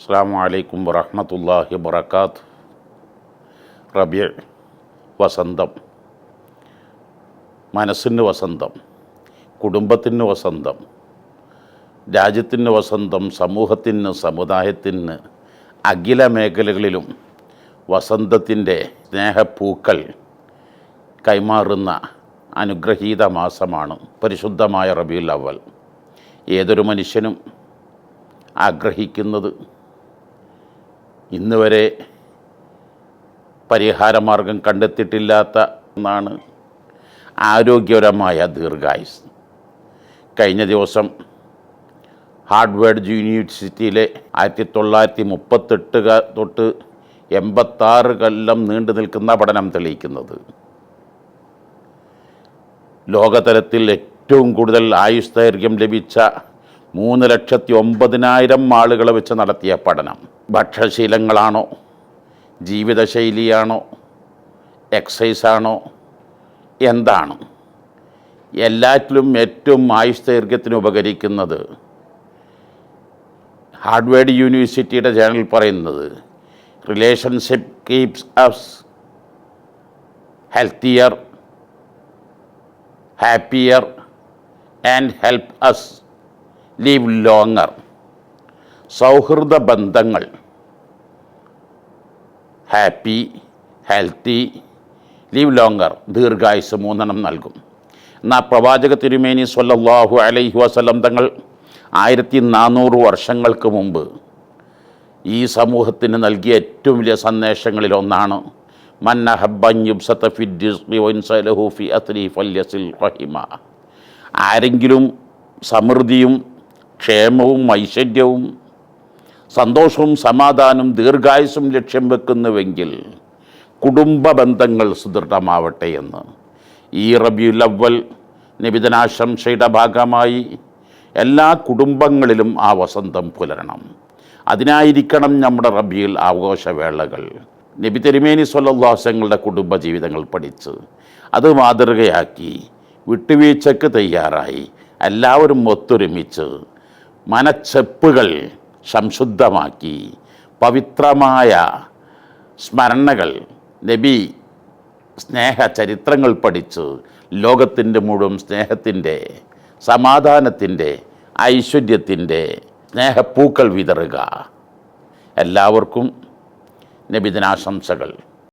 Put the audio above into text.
അസ്സാം വലൈക്കും വറഹമത്തല്ലാഹി വബർക്കാത്ത് റബിയ വസന്തം. മനസ്സിന് വസന്തം. കുടുംബത്തിന് വസന്തം. രാജ്യത്തിന് വസന്തം. സമൂഹത്തിന് സമുദായത്തിന് അഖില മേഖലകളിലും വസന്തത്തിന്റെ സ്നേഹപ്പൂക്കൾ കൈമാറുന്ന അനുഗ്രഹീത മാസമാണ്. പരിശുദ്ധമായ റബിയുൽ അവൽ ഏതൊരു മനുഷ്യനും ആഗ്രഹിക്കുന്നത് ഇന്ന് വരെ പരിഹാരമാർഗം കണ്ടെത്തിയിട്ടില്ലാത്ത ഒന്നാണ് ആരോഗ്യപരമായ ദീർഘായുസ്. കഴിഞ്ഞ ദിവസം ഹാർഡ്വേർഡ് യൂണിവേഴ്സിറ്റിയിലെ ആയിരത്തി തൊള്ളായിരത്തി മുപ്പത്തെട്ട് തൊട്ട് എൺപത്താറ് കൊല്ലം നീണ്ടു നിൽക്കുന്ന പഠനം തെളിയിക്കുന്നത്. ലോകതലത്തിൽ ഏറ്റവും കൂടുതൽ ആയുസ് ദൈർഘ്യം ലഭിച്ച മൂന്ന് ലക്ഷത്തി ഒമ്പതിനായിരം ആളുകളെ വെച്ച് നടത്തിയ പഠനം. ഭക്ഷ്യശീലങ്ങളാണോ ജീവിതശൈലിയാണോ? എക്സസൈസാണോ എന്താണ്? എല്ലാറ്റിലും ഏറ്റവും ആയുസ്ദൈർഘ്യത്തിന് ഉപകരിക്കുന്നത് ഹാർഡ്വേർഡ് യൂണിവേഴ്സിറ്റിയുടെ ജേണൽ പറയുന്നത് relationship keeps us healthier happier and help us live longer. സൗഹൃദ ബന്ധങ്ങൾ ഹാപ്പി ഹെൽത്തി ലീവ് ലോങ്കർ ദീർഘായുസ് മൂന്നെണ്ണം നൽകും. എന്നാൽ പ്രവാചക തിരുമേനി സ്വല്ലല്ലാഹു അലൈഹി വസല്ലം തങ്ങൾ ആയിരത്തി നാനൂറ് വർഷങ്ങൾക്ക് മുമ്പ് ഈ സമൂഹത്തിന് നൽകിയ ഏറ്റവും വലിയ സന്ദേശങ്ങളിൽ ഒന്നാണ്. ആരെങ്കിലും സമൃദ്ധിയും ക്ഷേമവും ഐശ്വര്യവും സന്തോഷവും സമാധാനവും ദീർഘായുസും ലക്ഷ്യം വെക്കുന്നുവെങ്കിൽ കുടുംബ ബന്ധങ്ങൾ സുദൃഢമാവട്ടെ എന്ന്. ഈ റബിയുൽ അവൽ നിബിധനാശംസയുടെ ഭാഗമായി എല്ലാ കുടുംബങ്ങളിലും ആ വസന്തം പുലരണം. അതിനായിരിക്കണം നമ്മുടെ റബിയിൽ ആഘോഷവേളകൾ. നബി തിരുമേനി സ്വല്ലാസങ്ങളുടെ കുടുംബ ജീവിതങ്ങൾ പഠിച്ച് അത് മാതൃകയാക്കി വിട്ടുവീഴ്ചക്ക് തയ്യാറായി എല്ലാവരും ഒത്തൊരുമിച്ച് മനച്ചെപ്പുകൾ സംശുദ്ധമാക്കി. പവിത്രമായ സ്മരണകൾ നബി സ്നേഹ ചരിത്രങ്ങൾ പഠിച്ച്. ലോകത്തിന്റെ മുഴുവൻ സ്നേഹത്തിന്റെ സമാധാനത്തിന്റെ ഐശ്വര്യത്തിന്റെ സ്നേഹപ്പൂക്കൾ വിതറുക. എല്ലാവർക്കും നബിദിനാശംസകൾ.